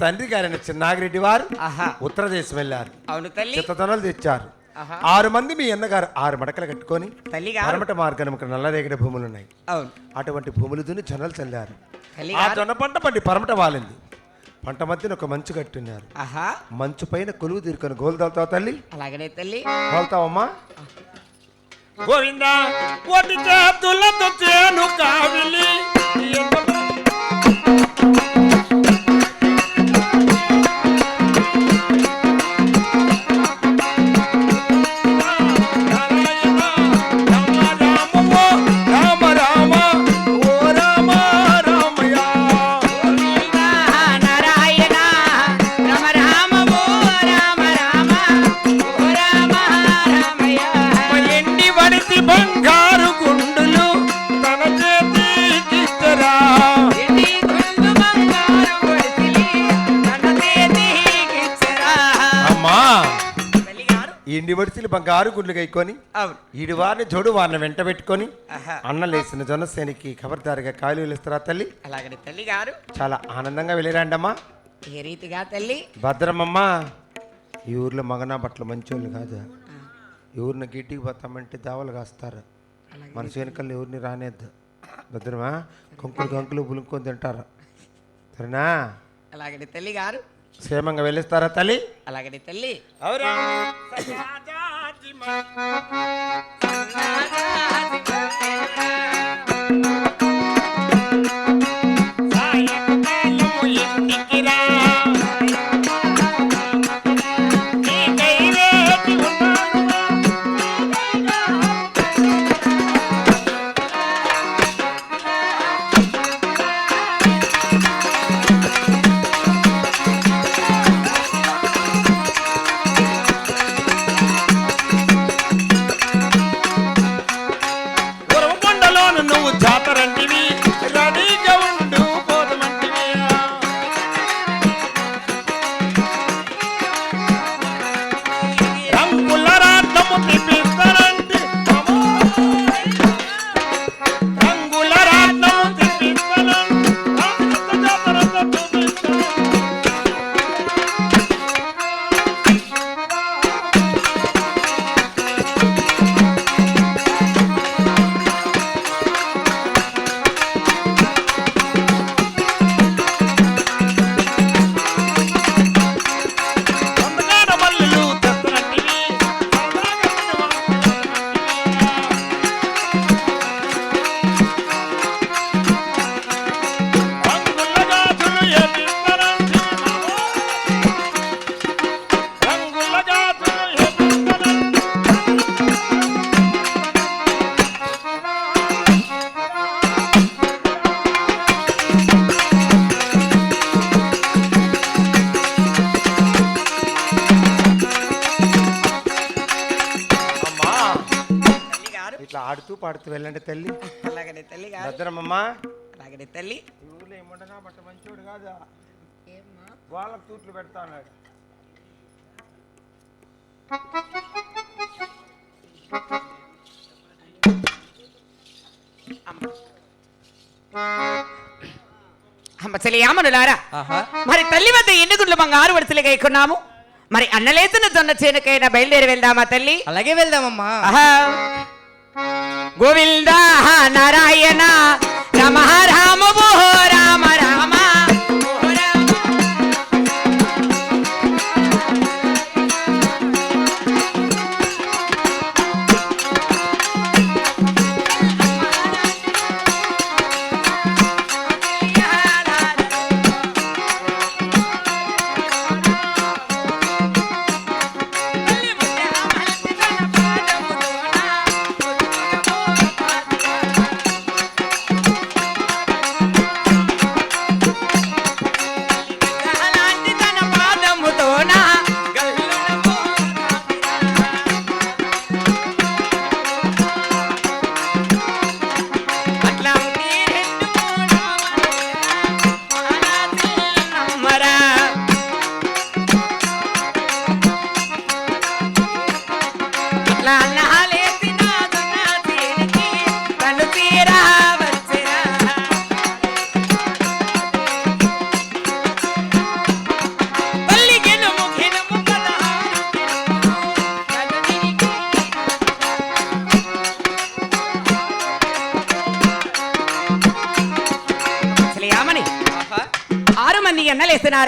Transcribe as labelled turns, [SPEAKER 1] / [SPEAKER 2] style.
[SPEAKER 1] తండ్రి గారైన చిన్నాగిరెడ్డి వారు ఉత్తరదేశం వెళ్ళారు.
[SPEAKER 2] అవును తల్లి.
[SPEAKER 1] చిత్తతనలు తెచ్చారు. ఆరు మంది మీ అన్నగారు ఆరు మడకలు కట్టుకొని పరమట మార్గం నల్లరేగడి భూములు ఉన్నాయి
[SPEAKER 2] అవును.
[SPEAKER 1] అటువంటి భూములు దున్ని జొన్నలు చల్లారు.
[SPEAKER 2] తల్లి
[SPEAKER 1] ఆ జొన్న పంట పండి పరమట వాలింది. పంట మధ్యన ఒక మంచు కట్టున్నారు.
[SPEAKER 2] ఆహా.
[SPEAKER 1] మంచు పైన కొలువు తీరుకొని గోలు తోలుతావు తల్లి?
[SPEAKER 2] అలాగనే తల్లి.
[SPEAKER 1] తోలుతావమ్మా గోవిందా కోటి చేతులతో చేను కావిలి. వడిసిలు బంగారు గుండ్లు గైకొని
[SPEAKER 2] అవును.
[SPEAKER 1] ఈడు వారిని జోడు వారిని వెంట పెట్టుకొని అన్నలేసిన జొన్నసేనికి ఖబర్దారిగా కాయలు వెలుస్తారా తల్లి?
[SPEAKER 2] అలాగనే తల్లి గారు.
[SPEAKER 1] చాలా ఆనందంగా వెళ్ళిరాండమ్మా.
[SPEAKER 2] ఏ రీతిగా తల్లి?
[SPEAKER 1] భద్రమమ్మ ఈ ఊర్లో మగనా బట్టలు మంచోళ్ళు కాదు? ఈ ఊరిని గిట్టికి పోతామంటే దావలు కాస్తారు. మన వెనకల్ని ఎవరిని రానేద్దు. భద్రమా కొంకులు కంకులు పులుకొని తింటారు. సరేనా?
[SPEAKER 2] అలాగనే తల్లి గారు.
[SPEAKER 1] క్షేమంగా వెళ్ళిస్తారా తల్లి?
[SPEAKER 2] అలాగనే తల్లి.
[SPEAKER 1] అవురా. ఇట్లా ఆడుతూ పాడుతూ వెళ్ళండి తల్లి.
[SPEAKER 2] అలాగనే తల్లి
[SPEAKER 1] భద్రమమ్మా.
[SPEAKER 2] అలాగనే తల్లి.
[SPEAKER 1] ఊర్లో ఏముండగా బట్ట మంచోడు కాదా? వాళ్ళకు తూట్లు పెడతా అన్నాడు.
[SPEAKER 2] మరి తల్లి వద్ద ఎన్ని గుండ్లు బంగారు వడిసలుగా ఎక్కున్నాము మరి అన్నలేతున్న జొన్న చేనుకైనా బయలుదేరి వెళ్దామా తల్లి?
[SPEAKER 3] అలాగే వెళ్దామమ్మా.
[SPEAKER 2] கோவிந்தா நாராயணா நமஹா
[SPEAKER 3] ஆறு
[SPEAKER 2] மணி என்ன லேசினார்